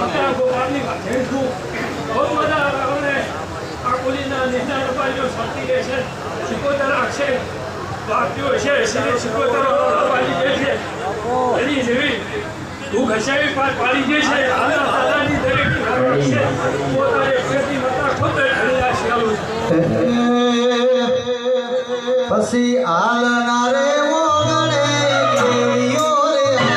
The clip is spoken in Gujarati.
સતા ગોપાલની વાઘેર છું બહુ બધા આવે મને આ કુલીના નિર્ણય રપાઈઓ શાંતિ રહે છે સિકોતર આક્ષે વાગ્યો છે શ્રી સિકોતર પાડી જે છે એની જેવી તું ઘસાવી પાડી જે છે આના દાદાની દરેક છે પોતાને ખેતી માતા ખુદ હરિયા છે પછી હાલના